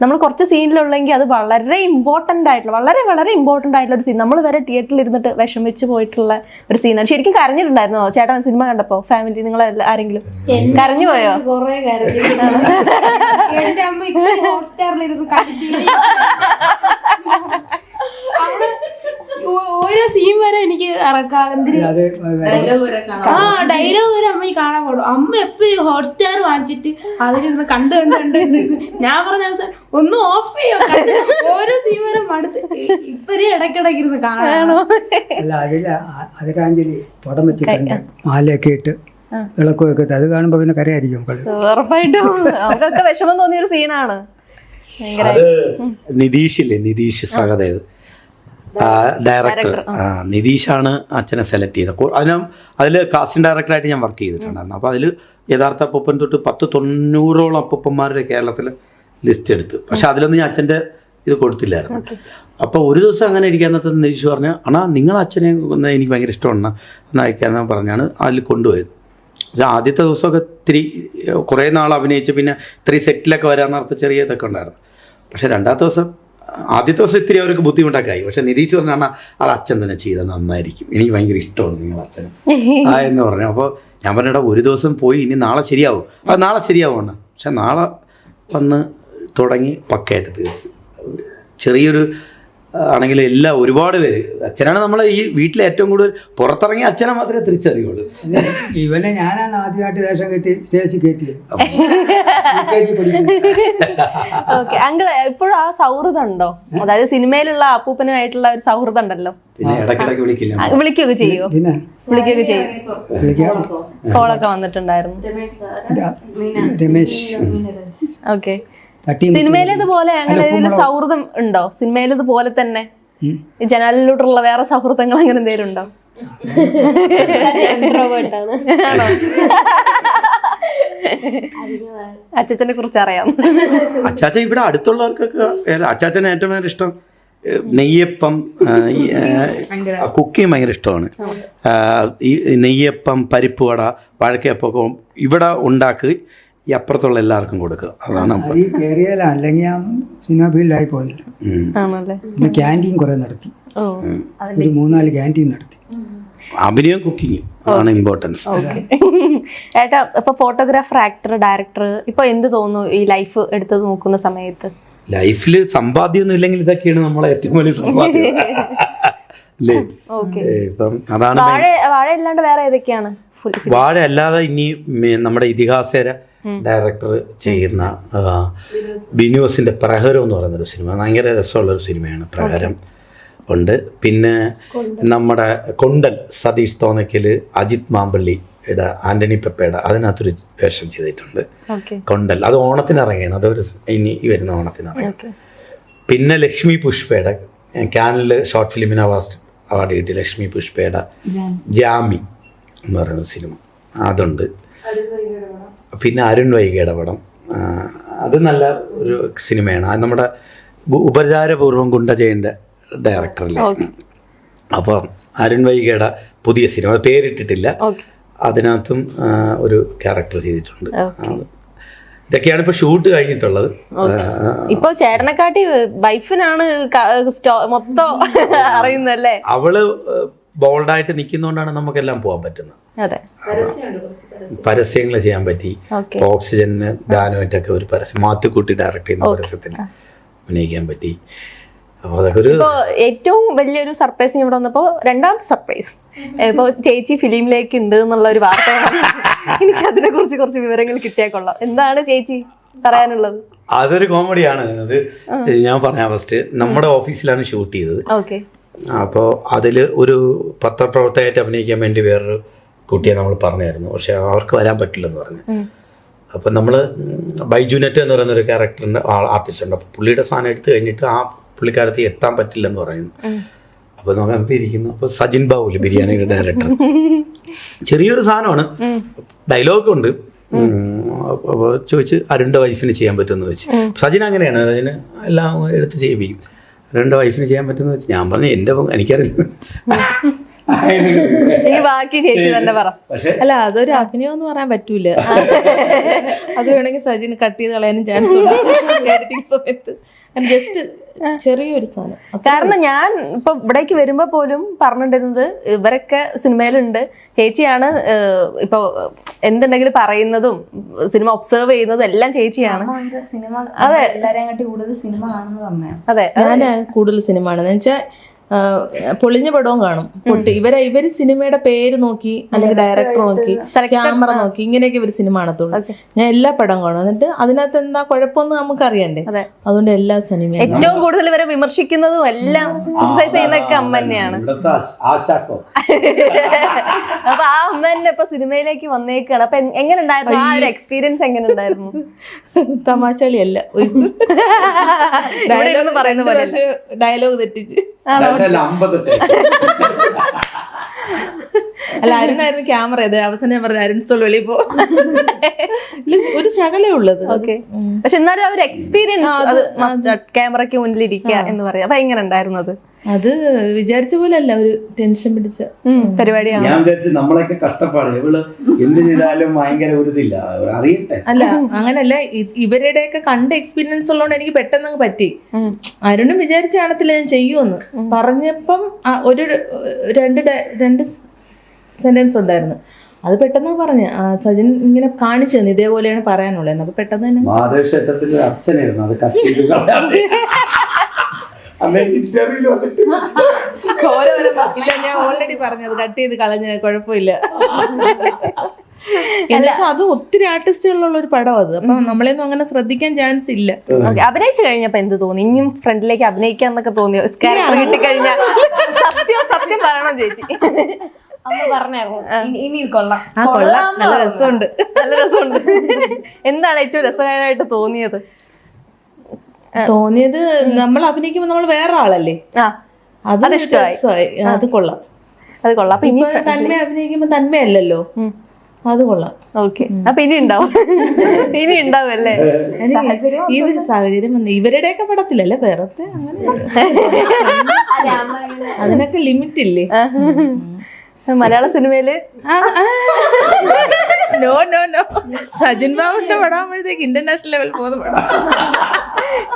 നമ്മൾ കുറച്ച് സീനിലുള്ളെങ്കിൽ അത് വളരെ ഇമ്പോർട്ടന്റ് ആയിട്ടുള്ള വളരെ വളരെ ഇമ്പോർട്ടന്റ് ആയിട്ടുള്ള ഒരു സീൻ നമ്മൾ വരെ തിയേറ്ററിൽ ഇരുന്നിട്ട് വിഷമിച്ച് പോയിട്ടുള്ള ഒരു സീനാണ് ശരിക്കും കരഞ്ഞിട്ടുണ്ടായിരുന്നോ? ചേട്ടൻ സിനിമ കണ്ടപ്പോ? ഫാമിലി നിങ്ങൾ ആരെങ്കിലും? കരഞ്ഞു പോയോ? എന്റെ അമ്മ ഹോട്ട്സ്റ്റാറിലിരുന്ന് കണ്ടിട്ട് അവിടെ ഓ- ഓരോ സീൻ വരെ എനിക്ക് ഇറക്കാം എന്തിന് അത് ആ ഡയലോഗ് ഒരു അമ്മ കാണാൻ പോകും അമ്മ എപ്പോഴും ഹോട്ട്സ്റ്റാർ വാങ്ങിച്ചിട്ട് അതിലിരുന്ന് കണ്ട് കണ്ട് കണ്ട് ഞാൻ പറഞ്ഞ അവസാനം ഒന്നും ഓഫ് ചെയ്യോ? ഓരോ സീമരും അടുത്ത് ഇപ്പൊരേ ഇടയ്ക്കിടയ്ക്ക് ഇരുന്ന് കാണാനോ അല്ല അതിൽ അതിരാഞ്ജലി പടം വെച്ചിട്ടുണ്ട്. മാലയൊക്കെ ഇട്ട് ഇളക്കുമൊക്കെ അത് കാണുമ്പോ പിന്നെ കരയായിരിക്കും ഉറപ്പായിട്ടും. നമുക്കൊക്കെ വിഷമം തോന്നിയ ഒരു സീനാണ് അത് നിതീഷില്ലേ? നിതീഷ് സഹദേവ്. ഡയറക്ടർ. നിതീഷാണ് അച്ഛനെ സെലക്ട് ചെയ്തത്. അതിന് അതിൽ കാസ്റ്റിംഗ് ഡയറക്ടറായിട്ട് ഞാൻ വർക്ക് ചെയ്തിട്ടുണ്ടായിരുന്നു. അപ്പോൾ അതിൽ യഥാർത്ഥ അപ്പൂപ്പൻ തൊട്ട് പത്ത് തൊണ്ണൂറോളം അപ്പൂപ്പന്മാരുടെ കേരളത്തിൽ ലിസ്റ്റ് എടുത്ത്. പക്ഷെ അതിലൊന്നും ഞാൻ അച്ഛന്റെ ഇത് കൊടുത്തില്ലായിരുന്നു. അപ്പോൾ ഒരു ദിവസം അങ്ങനെ ഇരിക്കാനകത്ത് നിതീഷ് പറഞ്ഞു അണാ നിങ്ങൾ അച്ഛനെ ഒന്ന് എനിക്ക് ഭയങ്കര ഇഷ്ടമാണ് എന്ന് അയക്കാനെന്ന് പറഞ്ഞാണ് അതിൽ കൊണ്ടുപോയത്. പക്ഷേ ആദ്യത്തെ ദിവസമൊക്കെ ഇത്തിരി കുറേ നാൾ അഭിനയിച്ച് പിന്നെ ഇത്രയും സെറ്റിലൊക്കെ വരാൻ നേരത്തെ ചെറിയ ഇതൊക്കെ ഉണ്ടായിരുന്നു. പക്ഷേ രണ്ടാമത്തെ ദിവസം ആദ്യത്തെ ദിവസം ഇത്തിരി അവർക്ക് ബുദ്ധിമുട്ടൊക്കെ പക്ഷേ നിതീഷ് പറഞ്ഞാൽ അത് അച്ഛൻ തന്നെ ചെയ്ത നന്നായിരിക്കും. എനിക്ക് ഭയങ്കര ഇഷ്ടമാണ് നിങ്ങൾ അച്ഛൻ ആ എന്ന് പറഞ്ഞു. അപ്പോൾ ഞാൻ പറഞ്ഞിടാ ഒരു ദിവസം പോയി ഇനി നാളെ ശരിയാവും? അത് നാളെ ശരിയാവും അണ്ണാ. പക്ഷെ നാളെ വന്ന് തുടങ്ങി പക്കയായിട്ട് തീർത്ത്. ചെറിയൊരു ആണെങ്കിൽ എല്ലാം ഒരുപാട് പേര്. അച്ഛനാണ് നമ്മളെ ഈ വീട്ടിലെ ഏറ്റവും കൂടുതൽ പുറത്തിറങ്ങിയ അച്ഛനെ മാത്രമേ തിരിച്ചറിയുള്ളൂ. ഇവനെ ഞാനാണ് ആദ്യമായിട്ട് വേഷം കെട്ടി സ്റ്റേജിൽ കയറ്റിയത്. ഓക്കെ അങ്കിൾ എപ്പോഴും ആ സൗഹൃദം ഉണ്ടോ? അതായത് സിനിമയിലുള്ള അപ്പൂപ്പനുമായിട്ടുള്ള ഒരു സൗഹൃദം ഉണ്ടല്ലോ? വിളിക്കുകയൊക്കെ ചെയ്യോ? പിന്നെ വിളിക്കുകയൊക്കെ ചെയ്യും? കോളൊക്കെ വന്നിട്ടുണ്ടായിരുന്നു. രമേശ്. ഓക്കെ. തട്ടി സിനിമയിലേതുപോലെ അങ്ങനെ ഒരു സൗഹൃദം ഉണ്ടോ? സിനിമയിലേതുപോലെ തന്നെ ഈ ജനാലിലൂടെയുള്ള വേറെ സൗഹൃദങ്ങൾ അങ്ങനെ എന്തെങ്കിലും ഉണ്ടോ? അച്ചാച്ചനെ കുറിച്ച് അറിയാം. അച്ചാച്ചൻ ഇവിടെ അടുത്തുള്ളവർക്കൊക്കെ? അച്ചാച്ചന് ഏറ്റവും ഭയങ്കര ഇഷ്ടം നെയ്യപ്പം നെയ്യപ്പം കുക്കിങ് ഭയങ്കര. ഇഷ്ടമാണ്. ഈ നെയ്യപ്പം പരിപ്പ് വട വാഴക്കയപ്പൊക്കെ ഇവിടെ ഉണ്ടാക്കി ഈ അപ്പുറത്തുള്ള എല്ലാവർക്കും കൊടുക്കുക. അതാണ് അത് അല്ലെങ്കിൽ ഞാൻ സിനിമ പോകുന്നില്ല ഉം. ആണല്ലേ? പിന്നെ ക്യാന്റീൻ കുറേ നടത്തി. ഓ. ഒരു മൂന്നാൽ ക്യാന്റീൻ നടത്തി. അഭിനയം കുക്കിങ് അതാണ് ഇമ്പോർട്ടൻസ് ഏട്ടാ ഇപ്പൊ ഫോട്ടോഗ്രാഫർ ആക്ടർ ഡയറക്ടർ ഇപ്പൊ എന്ത് തോന്നുന്നു ഈ ലൈഫ് എടുത്ത് നോക്കുന്ന സമയത്ത്? ലൈഫിൽ സമ്പാദ്യമൊന്നും ഇല്ലെങ്കിൽ ഇതൊക്കെയാണ് നമ്മളെ ഏറ്റവും വലിയ സമ്പാദ്യം. അല്ലേ? ഇപ്പം അതാണ് വാഴ അല്ലാണ്ട് വേറെ ഏതൊക്കെയാണ്? വാഴ അല്ലാതെ ഇനി നമ്മുടെ ഇതിഹാസേര ഡയറക്ടർ ചെയ്യുന്ന ആ, ബിനോസിന്റെ പ്രഹരം എന്ന് പറയുന്നൊരു സിനിമ. ഭയങ്കര രസമുള്ള ഒരു സിനിമയാണ്. പ്രഹരം ഉണ്ട്. പിന്നെ നമ്മുടെ കൊണ്ടൽ സതീഷ് തോന്നയ്ക്കൽ അജിത് മാമ്പള്ളി ഇട ആന്റണി പെപ്പയുടെ അതിനകത്തൊരു വേഷം ചെയ്തിട്ടുണ്ട്. കൊണ്ടൽ. അത് ഓണത്തിന് ഇറങ്ങിയാണ് അതൊരു ഇനി വരുന്ന ഓണത്തിന് ഇറങ്ങി പിന്നെ ലക്ഷ്മി പുഷ്പയുടെ കാനലിൽ ഷോർട്ട് ഫിലിമിന് അവാർഡ് അവാർഡ് കിട്ടി ലക്ഷ്മി പുഷ്പയുടെ ജാമി എന്ന് പറയുന്ന സിനിമ. അതുണ്ട്. പിന്നെ അരുൺ വൈകിയുടെ പടം. അത് നല്ല ഒരു സിനിമയാണ്. അത് നമ്മുടെ ഉപചാരപൂർവം ഗുണ്ടജയന്റെ ഡയറക്ടറല്ലേ? അപ്പോൾ അരുൺ വൈകിയുടെ പുതിയ സിനിമ പേരിട്ടിട്ടില്ല. അതിനകത്തും ഒരു ക്യാരക്ടർ ചെയ്തിട്ടുണ്ട്. ഇതൊക്കെയാണ് ഇപ്പൊ ഷൂട്ട് കഴിഞ്ഞിട്ടുള്ളത്. ഇപ്പൊ ചേട്ടനെക്കാട്ടി വൈഫിനാണ് മൊത്തം അറിയുന്നല്ലേ അവൾ ബോൾഡായിട്ട് നിൽക്കുന്നതുകൊണ്ടാണ് നമുക്കെല്ലാം പോകാൻ പറ്റുന്നത്. അതെ. പരസ്യങ്ങൾ. ചെയ്യാൻ പറ്റി. ഓക്സിജന് ദാനമായിട്ടൊക്കെ ഒരു പരസ്യം മാത്തുക്കുട്ടി ഡയറക്ട് ചെയ്യുന്ന പരസ്യത്തിന് അഭിനയിക്കാൻ പറ്റി. ഏറ്റവും വലിയൊരു സർപ്രൈസ് ഇവിടെ വന്നപ്പോ രണ്ടാമത്തെ സർപ്രൈസ് ഇപ്പൊ ചേച്ചി ഫിലിമിലേക്ക് ഉണ്ട് എന്നുള്ള ഒരു വാർത്ത എനിക്ക് അതിനെ കുറിച്ച് കുറച്ച് വിവരങ്ങൾ കിട്ടിയാൽ കൊള്ളാം എന്താണ് ചേച്ചി പറയാനുള്ളത്? അതൊരു കോമഡിയാണ്. അത് ഞാൻ പറഞ്ഞ ഫസ്റ്റ് നമ്മുടെ ഓഫീസിലാണ് ഷൂട്ട് ചെയ്തത്. ഓക്കെ. അപ്പോൾ അതിൽ ഒരു പത്രപ്രവർത്തകയായിട്ട് അഭിനയിക്കാൻ വേണ്ടി വേറൊരു കുട്ടിയെ നമ്മൾ പറഞ്ഞായിരുന്നു. പക്ഷെ അവർക്ക് വരാൻ പറ്റില്ലെന്ന് പറഞ്ഞു. അപ്പം നമ്മൾ ബൈജുനെറ്റ് എന്ന് പറയുന്ന ഒരു ക്യാരക്ടറിന്റെ ആർട്ടിസ്റ്റ് ഉണ്ട് അപ്പോൾ പുള്ളിയുടെ സാധനം എടുത്തു കഴിഞ്ഞിട്ട് ആ പുള്ളിക്കാരത്ത് എത്താൻ പറ്റില്ലെന്ന് പറയുന്നു. അപ്പോൾ നമുക്ക് ഇരിക്കുന്നു അപ്പോൾ സജിൻ ബാബുൽ ബിരിയാണിയുടെ ഡയറക്ടർ ചെറിയൊരു സാധനമാണ്. ഡയലോഗ് ഉണ്ട്. അപ്പോൾ ചോദിച്ച് അരുണിന്റെ വൈഫിന് ചെയ്യാൻ പറ്റുമെന്ന് വെച്ച്. സജിൻ അങ്ങനെയാണ്. അതിന് എല്ലാം എടുത്ത് ചെയ്യിപ്പിക്കും അരുണിന്റെ വൈഫിന് ചെയ്യാൻ പറ്റുമെന്ന് വെച്ച്. ഞാൻ പറഞ്ഞു എന്റെ എനിക്കറിയാം ഇനി ബാക്കി ചേച്ചി തന്നെ പറ. അല്ല അതൊരു അഭിനയം എന്ന് പറയാൻ പറ്റൂല. അത് വേണമെങ്കിൽ സജിന് കട്ട് ചെയ്ത് കളയാനും ചാൻസ് എഡിറ്റിംഗ് സമയത്ത്. ജസ്റ്റ് ചെറിയൊരു സാധനം. കാരണം ഞാൻ ഇപ്പൊ ഇവിടേക്ക് വരുമ്പോ പോലും പറഞ്ഞിട്ടിരുന്നത് ഇവരൊക്കെ സിനിമയിലുണ്ട്. ചേച്ചിയാണ് ഇപ്പൊ എന്തുണ്ടെങ്കിലും പറയുന്നതും സിനിമ ഒബ്സർവ് ചെയ്യുന്നതും എല്ലാം ചേച്ചിയാണ്. സിനിമ അതെ. എല്ലാരെയും കൂടുതൽ സിനിമ കാണുന്നത് അമ്മയാണ്. അതെ ഞാൻ കൂടുതൽ സിനിമ ആണ് വെച്ചാൽ പൊളിഞ്ഞ പടവും കാണും. പൊട്ടി. ഇവരെ ഇവർ സിനിമയുടെ പേര് നോക്കി അല്ലെങ്കിൽ ഡയറക്ടർ നോക്കി ക്യാമറ നോക്കി ഇങ്ങനെയൊക്കെ ഇവർ സിനിമ കാണത്തുള്ളൂ. ഞാൻ എല്ലാ പടവും കാണും. എന്നിട്ട് അതിനകത്ത് എന്താ കുഴപ്പമൊന്നും നമുക്ക് അറിയണ്ടേ അതെ. അതുകൊണ്ട് എല്ലാ സിനിമയും ഏറ്റവും കൂടുതൽ ഇവരെ വിമർശിക്കുന്നതും എല്ലാം ക്രിട്ടിസൈസ് ചെയ്യുന്നൊക്കെ അമ്മ തന്നെയാണ്. അപ്പൊ ആ അമ്മ തന്നെ ഇപ്പൊ സിനിമയിലേക്ക് വന്നേക്കാണ്. അപ്പൊ എങ്ങനെ ഉണ്ടായിരുന്നു ആ ഒരു എക്സ്പീരിയൻസ് എങ്ങനെ ഉണ്ടായിരുന്നു തമാശകളിയല്ല. ഡയലോഗ് തെറ്റിച്ച്. പറയുന്ന തെറ്റിച്ച് അല്ല അരുണായിരുന്നു ക്യാമറ ഇത്. അവസാനം പറഞ്ഞ അരുൺ സ്റ്റോൾ വെളിയിൽ പോ. ഒരു ശകലേ ഉള്ളത്. പക്ഷെ എന്നാലും ആ ഒരു എക്സ്പീരിയൻസ് ക്യാമറയ്ക്ക് മുന്നിൽ ഇരിക്കുക എന്ന് പറയാം. അപ്പൊ എങ്ങനെ ഉണ്ടായിരുന്നു അത് അത് വിചാരിച്ച പോലെ അല്ല ഒരു ടെൻഷൻ പിടിച്ച. പരിപാടിയാണ്. ഞാൻ വിചാരിച്ചു നമ്മളൊക്കെ കഷ്ടപ്പാട്. ഇവൾ എന്ത് ചെയ്താലും ഭയങ്കര ഒരു ഇതില്ല. അറിയട്ടെ. അല്ല അങ്ങനല്ല. ഇവരുടെ ഇവരുടെയൊക്കെ കണ്ട എക്സ്പീരിയൻസ് ഉള്ളതുകൊണ്ട് എനിക്ക് പെട്ടെന്ന് അങ്ങ് പറ്റി അരുണും വിചാരിച്ച കാണത്തില്ല ഞാൻ ചെയ്യുമെന്ന്. പറഞ്ഞപ്പം ഒരു രണ്ട് രണ്ട് സെന്റൻസ് ഉണ്ടായിരുന്നു. അത് പെട്ടെന്ന് പറഞ്ഞു സജിൻ ഇങ്ങനെ കാണിച്ചു തന്നു ഇതേപോലെയാണ് പറയാനുള്ളത്. അപ്പൊ പെട്ടെന്ന് തന്നെ മാധവ ക്ഷേത്രത്തിന്റെ അച്ഛനായിരുന്നു. അത് ഇല്ല ഞാൻ ഓൾറെഡി പറഞ്ഞത് കട്ട് ചെയ്ത് കളഞ്ഞ കുഴപ്പമില്ല. എന്നുവെച്ചാൽ അത് ഒത്തിരി ആർട്ടിസ്റ്റുകളുള്ള ഒരു പടം അത്. അപ്പൊ നമ്മളെയൊന്നും അങ്ങനെ ശ്രദ്ധിക്കാൻ ചാൻസ് ഇല്ല. അഭിനയിച്ചു കഴിഞ്ഞപ്പോ എന്ത് തോന്നി? ഇനിയും ഫ്രണ്ടിലേക്ക് അഭിനയിക്കാന്നൊക്കെ തോന്നിയോ ക്യാരക്ടർ കിട്ടിക്കഴിഞ്ഞാൽ സത്യം സത്യം പറയണം ചേച്ചി. ആ. കൊള്ളാം. നല്ല രസമുണ്ട്. നല്ല രസമുണ്ട്. എന്താണ് ഏറ്റവും രസകരമായിട്ട് തോന്നിയത്? തോന്നിയത് നമ്മൾ അഭിനയിക്കുമ്പോൾ നമ്മൾ വേറെ ആളല്ലേ? ആ. അത് അത് ഇഷ്ടമായി. അത് കൊള്ളാം. അത് കൊള്ളാം. അപ്പൊ ഇനി തന്മ അഭിനയിക്കുമ്പോ തന്മയല്ലല്ലോ? അത് കൊള്ളാം. ഓക്കെ. അപ്പൊ ഇനി ഉണ്ടാവും. ഇനി ഉണ്ടാവും അല്ലേ ഈ ഒരു സാഹചര്യം വന്ന് ഇവരുടെയൊക്കെ പടത്തിലല്ലേ? വേറത്തെ അങ്ങനെ അതിനൊക്കെ ലിമിറ്റ് ഇല്ലേ? മലയാള സിനിമയിൽ? നോ നോ നോ സജിൻ ബാബുന്റെ പടം ആകുമ്പോഴത്തേക്ക് ഇന്റർനാഷണൽ ലെവൽ പോകുന്ന പടം.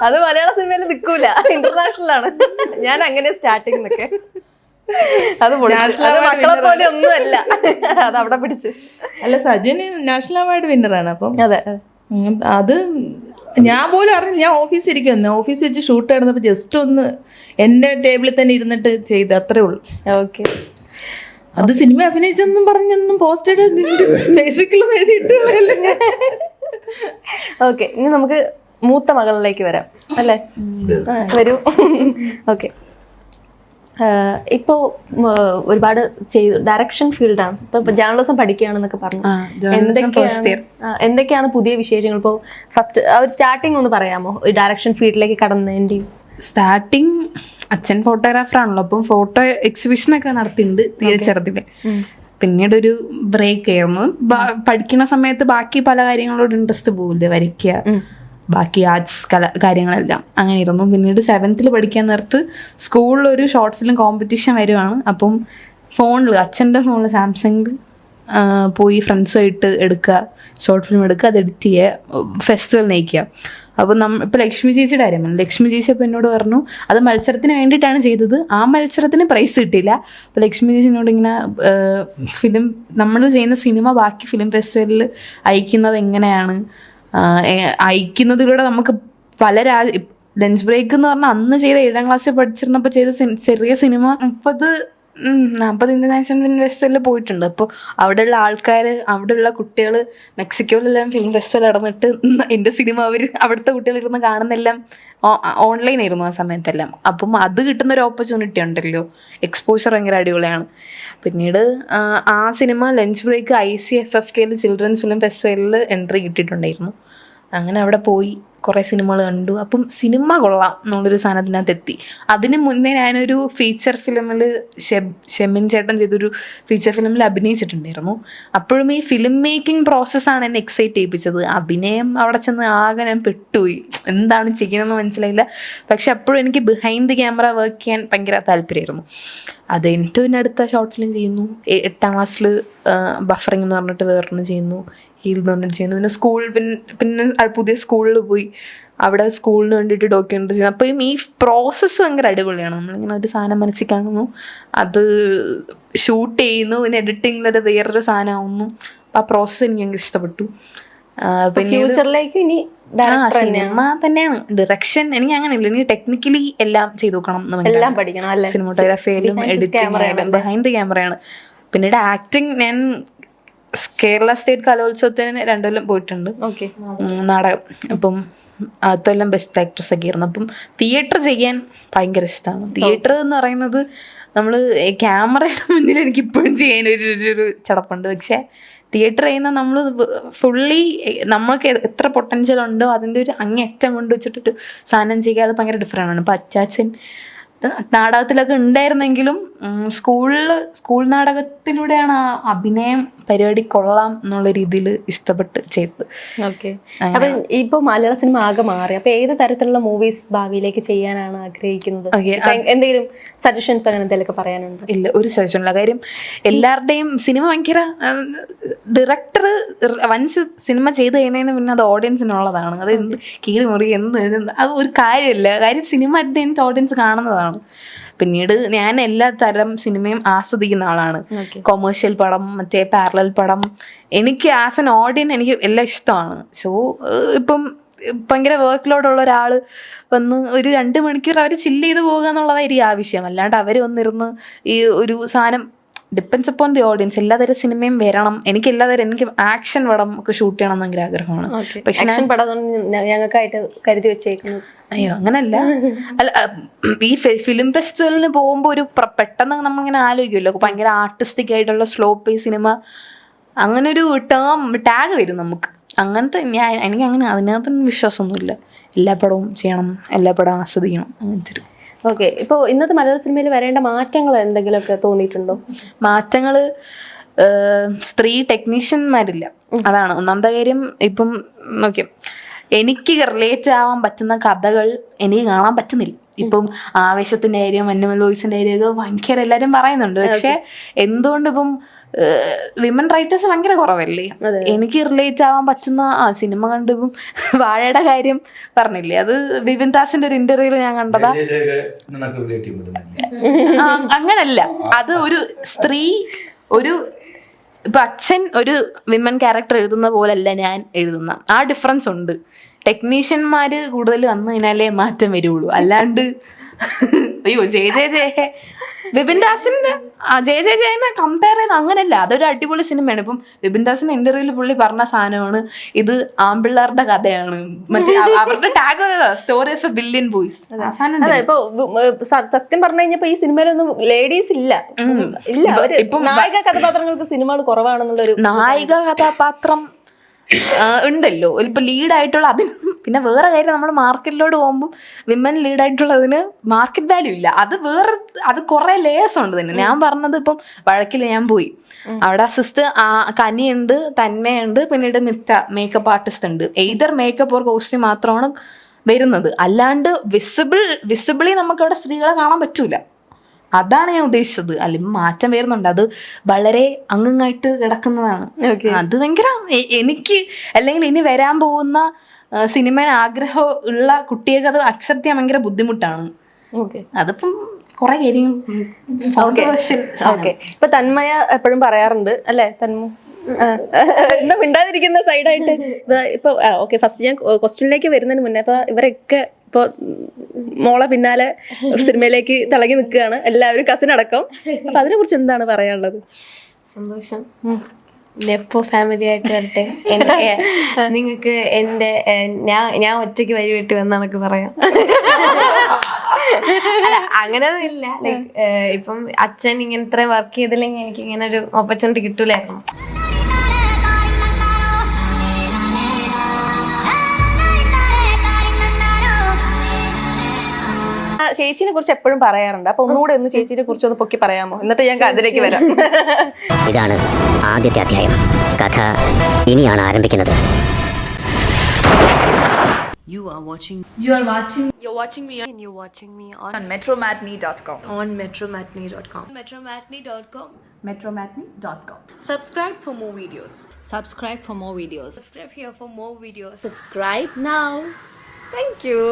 അത് മലയാള സിനിമയിൽ നിൽക്കൂല. ഇന്റർനാഷണൽ ആണ്. ഞാൻ അങ്ങനെ സ്റ്റാർട്ടിങ് നിൽക്കെ അത് മക്കളെ പോലെ ഒന്നുമല്ല. അത് അവിടെ പിടിച്ച്. അല്ല സജിൻ നാഷണൽ അവാർഡ് വിന്നറാണ് അപ്പം. അതെ. അത് ഞാൻ പോലും അറിഞ്ഞില്ല. ഞാൻ ഓഫീസിൽ ഇരിക്കുമെന്ന് ഓഫീസിൽ വെച്ച് ഷൂട്ട് ആയിരുന്നപ്പോൾ ജസ്റ്റ് ഒന്ന് എന്റെ ടേബിളിൽ തന്നെ ഇരുന്നിട്ട് ചെയ്ത് അത്രേ ഉള്ളൂ. ഓക്കെ അത് സിനിമ അഭിനയിച്ചെന്നും പറഞ്ഞൊന്നും പോസ്റ്റഡ് ഫേസ്ബുക്കിലും എഴുതിയിട്ട് ഓക്കെ ഇനി നമുക്ക് മൂത്ത മകളിലേക്ക് വരാം. അല്ലേ? വരൂ. ഓക്കെ. ഇപ്പോ ഒരുപാട് ചെയ്തു ഡയറക്ഷൻ ഫീൽഡാണ് ഇപ്പൊ ജേർണലിസം പഠിക്കുകയാണെന്നൊക്കെ പറഞ്ഞു. എന്തൊക്കെയാണ് എന്തൊക്കെയാണ് പുതിയ വിശേഷങ്ങൾ? ഇപ്പോൾ ഫസ്റ്റ് ഒരു സ്റ്റാർട്ടിങ് ഒന്ന് പറയാമോ? ഡയറക്ഷൻ ഫീൽഡിലേക്ക് കടന്നതിന്റെയും സ്റ്റാർട്ടിങ് അച്ഛൻ ഫോട്ടോഗ്രാഫർ ആണല്ലോ അപ്പം ഫോട്ടോ എക്സിബിഷൻ ഒക്കെ നടത്തിയിട്ടുണ്ട് തീരെ ചെറുതിൽ പിന്നീട് ഒരു ബ്രേക്ക് ആയിരുന്നു. പഠിക്കുന്ന സമയത്ത് ബാക്കി പല കാര്യങ്ങളോട് ഇൻട്രസ്റ്റ് പോവില്ലേ വരയ്ക്കുക ബാക്കി ആർട്സ് കല കാര്യങ്ങളെല്ലാം. അങ്ങനെ ഇരുന്നു പിന്നീട് സെവൻത്തിൽ പഠിക്കാൻ നേരത്ത് സ്കൂളിൽ ഒരു ഷോർട്ട് ഫിലിം കോമ്പറ്റീഷൻ വരുവാണ്. അപ്പം ഫോണിൽ അച്ഛന്റെ ഫോണിൽ സാംസങ്ങിൽ പോയി ഫ്രണ്ട്സുമായിട്ട് എടുക്കുക ഷോർട്ട് ഫിലിം എടുക്കുക അത് എഡിറ്റ് ചെയ്യുക ഫെസ്റ്റിവൽ നയിക്കുക. അപ്പോൾ നമ്മ ഇപ്പോൾ ലക്ഷ്മി ചേച്ചിയുടെ കാര്യമാണ് ലക്ഷ്മി ചേച്ചി അപ്പോൾ എന്നോട് പറഞ്ഞു അത് മത്സരത്തിന് വേണ്ടിയിട്ടാണ് ചെയ്തത്. ആ മത്സരത്തിന് പ്രൈസ് കിട്ടിയില്ല. അപ്പോൾ ലക്ഷ്മി ചേച്ചി എന്നോട് ഇങ്ങനെ ഫിലിം നമ്മൾ ചെയ്യുന്ന സിനിമ ബാക്കി ഫിലിം ഫെസ്റ്റിവലിൽ അയക്കുന്നത് എങ്ങനെയാണ്? അയക്കുന്നതിലൂടെ നമുക്ക് പല രാ ലഞ്ച് ബ്രേക്ക് എന്ന് പറഞ്ഞാൽ അന്ന് ചെയ്ത ഏഴാം ക്ലാസ്സിൽ പഠിച്ചിരുന്നപ്പോൾ ചെയ്ത ചെറിയ സിനിമ മുപ്പത് നാൽപ്പത് ഇന്റർനാഷണൽ ഫിലിം ഫെസ്റ്റിവലിൽ പോയിട്ടുണ്ട്. അപ്പോൾ അവിടെയുള്ള ആൾക്കാർ അവിടെയുള്ള കുട്ടികൾ മെക്സിക്കോയിലെല്ലാം ഫിലിം ഫെസ്റ്റിവൽ നടന്നിട്ട് എന്റെ സിനിമ അവർ അവിടുത്തെ കുട്ടികളിരുന്ന് കാണുന്നെല്ലാം ഓൺലൈൻ ആയിരുന്നു ആ സമയത്തെല്ലാം. അപ്പം അത് കിട്ടുന്ന ഒരു ഓപ്പർച്യൂണിറ്റി ഉണ്ടല്ലോ. എക്സ്പോഷർ ഭയങ്കര അടിപൊളിയാണ്. പിന്നീട് ആ cinema lunch break I C F F കെയിൽ ചിൽഡ്രൻസ് ഫിലിം ഫെസ്റ്റിവലിൽ എൻട്രി കിട്ടിയിട്ടുണ്ടായിരുന്നു. അങ്ങനെ അവിടെ പോയി. കുറേ സിനിമകൾ കണ്ടു. അപ്പം സിനിമ കൊള്ളാം എന്നുള്ളൊരു സാധനത്തിനകത്ത് എത്തി അതിന് മുന്നേ ഞാനൊരു ഫീച്ചർ ഫിലിമിൽ ഷെമിൻ ചേട്ടൻ ചെയ്തൊരു ഫീച്ചർ ഫിലിമിൽ അഭിനയിച്ചിട്ടുണ്ടായിരുന്നു. അപ്പോഴും ഈ ഫിലിം മേക്കിംഗ് പ്രോസസ്സാണ് എന്നെ എക്സൈറ്റ് ചെയ്യിപ്പിച്ചത്. അഭിനയം അവിടെ ചെന്ന് ആകെ ഞാൻ പെട്ടുപോയി. എന്താണ് ചെയ്യുന്നതെന്ന് മനസ്സിലായില്ല. പക്ഷെ അപ്പോഴും എനിക്ക് ബിഹൈൻഡ് ദി ക്യാമറ വർക്ക് ചെയ്യാൻ ഭയങ്കര താല്പര്യമായിരുന്നു. അത് കഴിഞ്ഞിട്ട് പിന്നെ അടുത്ത ഷോർട്ട് ഫിലിം ചെയ്യുന്നു. എട്ടാം ക്ലാസ്സിൽ ബഫറിംഗ് എന്ന് പറഞ്ഞിട്ട് വേറൊന്ന് ചെയ്യുന്നു. ഹീൽ എന്ന് പറഞ്ഞിട്ട് ചെയ്യുന്നു. പിന്നെ സ്കൂൾ പിന്നെ പിന്നെ പുതിയ സ്കൂളിൽ പോയി. അവിടെ സ്കൂളിന് വേണ്ടിയിട്ട് ഡോക്യുമെന്ററി ചെയ്യുന്നത് അപ്പോൾ ഈ പ്രോസസ്സ് ഭയങ്കര അടിപൊളിയാണ്. നമ്മളിങ്ങനെ ഒരു സാധനം മനസ്സിൽ കാണുന്നു അത് ഷൂട്ട് ചെയ്യുന്നു. പിന്നെ എഡിറ്റിങ്ങിലൊരു വേറൊരു സാധനമാവുന്നു. അപ്പോൾ ആ പ്രോസസ്സ് എനിക്ക് ഭയങ്കര ഇഷ്ടപ്പെട്ടു. പിന്നെ ഫ്യൂച്ചറിലേക്ക് ഇനി സിനിമ തന്നെയാണ്? ഡിറക്ഷൻ എനിക്ക് അങ്ങനെയില്ല എനിക്ക് ടെക്നിക്കലി എല്ലാം ചെയ്തു നോക്കണം എല്ലാം പഠിക്കണം Behind the എഡിറ്റിംഗ് ആയാലും ബിഹൈൻഡ് ക്യാമറയാണ് പിന്നീട് ആക്ടിങ് ഞാൻ കേരള സ്റ്റേറ്റ് കലോത്സവത്തിന് രണ്ടുകൊല്ലം പോയിട്ടുണ്ട്. ഓക്കെ. നാടകം. അപ്പം അതെല്ലാം ബെസ്റ്റ് ആക്ട്രസ് ഒക്കെ ആയിരുന്നു. അപ്പം തിയേറ്റർ ചെയ്യാൻ ഭയങ്കര ഇഷ്ടമാണ് തിയേറ്റർ എന്ന് പറയുന്നത് നമ്മൾ ക്യാമറയുടെ മുന്നിൽ എനിക്ക് ഇപ്പോഴും ചെയ്യാൻ ഒരു- ഒരു ചടപ്പുണ്ട്. പക്ഷേ തിയേറ്റർ ചെയ്യുന്ന നമ്മൾ ഫുള്ളി നമ്മൾക്ക് എത്ര പൊട്ടൻഷ്യൽ ഉണ്ടോ അതിന്റെ ഒരു അങ്ങേറ്റം കൊണ്ട് വെച്ചിട്ടൊരു സാധനം ചെയ്യുക അത് ഭയങ്കര ഡിഫറെന്റ് ആണ്. ഇപ്പം അച്ചാച്ചൻ നാടകത്തിലൊക്കെ ഉണ്ടായിരുന്നെങ്കിലും സ്കൂളിൽ സ്കൂൾ നാടകത്തിലൂടെയാണ് ആ അഭിനയം പരിപാടി കൊള്ളാം എന്നുള്ള രീതിയിൽ ഇഷ്ടപ്പെട്ട് ചെയ്തത്. ഓക്കെ. അപ്പൊ ഇപ്പൊ മലയാള സിനിമ ആകെ മാറി. അപ്പൊ ഏത് തരത്തിലുള്ള മൂവീസ് ഭാവിയിലേക്ക് ചെയ്യാനാണ് ആഗ്രഹിക്കുന്നത്? എന്തെങ്കിലും സജഷൻസ് അങ്ങനെ എന്തെങ്കിലും പറയാനുണ്ട്? ഇല്ല ഒരു സജഷൻ സജഷനില്ല കാര്യം എല്ലാവരുടെയും സിനിമ ഭയങ്കര ഡയറക്ടർ വൻസ് സിനിമ ചെയ്ത് കഴിഞ്ഞതിന് പിന്നെ അത് ഓഡിയൻസിനുള്ളതാണ് അത് കീറി മുറി എന്ത് അത് ഒരു കാര്യമില്ല. കാര്യം സിനിമ എനിക്ക് ഓഡിയൻസ് കാണുന്നതാണ്. പിന്നീട് ഞാൻ എല്ലാ തരം സിനിമയും ആസ്വദിക്കുന്ന ആളാണ്. കൊമേഴ്ഷ്യൽ പടം മറ്റേ പാരലൽ പടം. എനിക്ക് ആസ് എൻ ഓഡിയൻ എനിക്ക് എല്ലാം ഇഷ്ടമാണ്. സോ ഇപ്പം ഭയങ്കര വർക്ക് ലോഡുള്ള ഒരാൾ വന്ന് ഒരു രണ്ട് മണിക്കൂർ അവർ ചില്ല് ചെയ്ത് പോകുക എന്നുള്ളതായിരിക്കും ആവശ്യം. അല്ലാണ്ട് അവർ വന്നിരുന്ന് ഈ ഒരു സാധനം ഡിപ്പെൻസ് അപ്പോൺ ദി ഓഡിയൻസ് എല്ലാതരം സിനിമയും വരണം. എനിക്ക് എല്ലാതരം എനിക്ക് ആക്ഷൻ പടം ഒക്കെ ഷൂട്ട് ചെയ്യണം എന്നെങ്കിൽ ആഗ്രഹമാണ്. പക്ഷെ ഞങ്ങൾക്കായിട്ട് കരുതി വെച്ചേക്കുന്നു. അയ്യോ അങ്ങനല്ല. അല്ല ഈ ഫിലിം ഫെസ്റ്റിവലിന് പോകുമ്പോൾ ഒരു പെട്ടെന്ന് നമ്മളിങ്ങനെ ആലോചിക്കുമല്ലോ ഭയങ്കര ആർട്ടിസ്റ്റിക് ആയിട്ടുള്ള സ്ലോ പേ സിനിമ അങ്ങനെ ഒരു ടേം ടാഗ് വരും നമുക്ക്. അങ്ങനത്തെ ഞാൻ എനിക്ക് അങ്ങനെ അതിനകത്തൊന്നും വിശ്വാസമൊന്നുമില്ല. എല്ലാ പടവും ചെയ്യണം. എല്ലാ പടവും ആസ്വദിക്കണം. അങ്ങനത്തെ ഒരു ഓക്കെ ഇപ്പൊ ഇന്നത്തെ മലയാള സിനിമയിൽ വരേണ്ട മാറ്റങ്ങൾ എന്തെങ്കിലുമൊക്കെ തോന്നിയിട്ടുണ്ടോ? മാറ്റങ്ങൾ സ്ത്രീ ടെക്നീഷ്യന്മാരില്ല. അതാണ് ഒന്നാമത്തെ കാര്യം. ഇപ്പം നോക്കി എനിക്ക് റിലേറ്റ് ആവാൻ പറ്റുന്ന കഥകൾ എനിക്ക് കാണാൻ പറ്റുന്നില്ല. ഇപ്പം ആവേശത്തിന്റെ കാര്യം അന്നുമൽ വോയിസിന്റെ കാര്യമൊക്കെ ഭയങ്കര എല്ലാരും പറയുന്നുണ്ട്. പക്ഷെ എന്തുകൊണ്ട് ഇപ്പം വിമൻ റൈറ്റേഴ്സ് ഭയങ്കര കുറവല്ലേ? എനിക്ക് റിലേറ്റ് ആവാൻ പറ്റുന്ന ആ സിനിമ കണ്ടും വാഴയുടെ കാര്യം പറഞ്ഞില്ലേ? അത് വിപിൻ ദാസിന്റെ ഒരു ഇന്റർവ്യൂൽ ഞാൻ കണ്ടതാ. അങ്ങനല്ല. അത് ഒരു സ്ത്രീ ഒരു ഇപ്പൊ അച്ഛൻ ഒരു വിമൻ ക്യാരക്ടർ എഴുതുന്ന പോലല്ല ഞാൻ എഴുതുന്ന. ആ ഡിഫറൻസ് ഉണ്ട്. ടെക്നീഷ്യന്മാര് കൂടുതൽ വന്നു കഴിഞ്ഞാലേ മാറ്റം വരുള്ളൂ. അല്ലാണ്ട് അയ്യോ ജെ ജെ ജെ ബിപിൻ ദാസിന്റെ ആ ജെ ജെ ജയനെ കമ്പയർ ചെയ്ത് അങ്ങനെയല്ല അതൊരു അടിപൊളി സിനിമയാണ്. ഇപ്പം ബിപിൻ ദാസിന്റെ ഇന്റർവ്യൂവിൽ പുള്ളി പറഞ്ഞ സാധനമാണ് ഇത് ആമ്പിള്ളേരുടെ കഥയാണ്. മറ്റേ അവ- അവരുടെ tag story of a billion boys ഇപ്പൊ സത്യം പറഞ്ഞു കഴിഞ്ഞപ്പോ ഈ സിനിമയിലൊന്നും ലേഡീസ് ഇല്ല. ഇല്ല നായിക കഥാപാത്രങ്ങൾക്ക് സിനിമകൾ കുറവാണെന്നുള്ളൊരു നായിക കഥാപാത്രം ഉണ്ടല്ലോ. ഇപ്പൊ ലീഡായിട്ടുള്ള അതിന് പിന്നെ വേറെ കാര്യം നമ്മൾ മാർക്കറ്റിലോട്ട് പോകുമ്പോൾ വിമൻ ലീഡായിട്ടുള്ളതിന് മാർക്കറ്റ് വാല്യൂ ഇല്ല. അത് വേറെ അത് കുറേ ലേയേഴ്സ് ഉണ്ട് തന്നെ ഞാൻ പറഞ്ഞത് ഇപ്പം വഴക്കിൽ ഞാൻ പോയി. അവിടെ അസിസ്റ്റ് കനിയുണ്ട് തന്മയുണ്ട് പിന്നീട് മിത്ത മേക്കപ്പ് ആർട്ടിസ്റ്റ് ഉണ്ട്. എയ്തർ മേക്കപ്പ് ഓർ കോസ്റ്റ്യൂം മാത്രമാണ് വരുന്നത്. അല്ലാണ്ട് വിസിബിൾ വിസിബിളി നമുക്ക് അവിടെ സ്ത്രീകളെ കാണാൻ പറ്റൂല. അതാണ് ഞാൻ ഉദ്ദേശിച്ചത്. അല്ലെങ്കിൽ മാറ്റം വരുന്നുണ്ട്. അത് വളരെ അങ്ങങ്ങായിട്ട് കിടക്കുന്നതാണ്. അത് ഭയങ്കര എനിക്ക് അല്ലെങ്കിൽ ഇനി വരാൻ പോകുന്ന സിനിമയിൽ സിനിമ ആഗ്രഹം ഉള്ള കുട്ടികൾക്ക് അത് അക്സെപ്റ്റ് ചെയ്യാൻ ഭയങ്കര ബുദ്ധിമുട്ടാണ്. അതിപ്പം കുറെ കാര്യം ഇപ്പൊ തന്മയ എപ്പോഴും പറയാറുണ്ട് അല്ലെ? തന്മ എന്താ മിണ്ടാതിരിക്കുന്ന സൈഡായിട്ട് ഇപ്പൊ ഓക്കെ ഫസ്റ്റ് ഞാൻ ക്വസ്റ്റ്യനിലേക്ക് വരുന്നതിന് മുന്നേ ഇപ്പൊ ഇവരൊക്കെ ഇപ്പൊ മോളെ പിന്നാലെ സിനിമയിലേക്ക് തിളങ്ങി നിൽക്കുകയാണ്. എല്ലാവരും കസിൻ അടക്കം. അപ്പൊ അതിനെ കുറിച്ച് എന്താണ് പറയാനുള്ളത്? സന്തോഷം. നെപ്പോ ഫാമിലി ആയിട്ട് വരട്ടെ. നിങ്ങൾക്ക് എന്റെ ഞാൻ ഞാൻ ഒറ്റയ്ക്ക് വരി വെട്ടി വന്നതൊക്കെ പറയാം. അല്ല ഇല്ല ലൈക്ക് ഇപ്പം അച്ഛൻ ഇങ്ങനെ ഇത്രയും വർക്ക് ചെയ്തില്ലെങ്കിൽ എനിക്ക് ഇങ്ങനെ ഒരു ഓപ്പർച്യൂണിറ്റി കിട്ടൂലായിരുന്നു. ചേച്ചിനെ കുറിച്ച് എപ്പോഴും പറയാറുണ്ട് അപ്പൊ ഒന്നുകൂടെ ഒന്ന് ചേച്ചിനെ കുറിച്ച് ഒന്ന് പൊക്കി പറയാമോ എന്നിട്ട് ഞാൻ അതിലേക്ക് വരാം ഇതാണ് ആദ്യത്തെ അധ്യായം കഥ ഇനിയാണ് ആരംഭിക്കുന്നത് You are watching You are watching. You're watching me. And you're watching me on, on metromatney.com. on metromatney.com metromatney.com Metromatney.com. subscribe for more videos Subscribe for more videos. subscribe here for more videos Subscribe now. thank you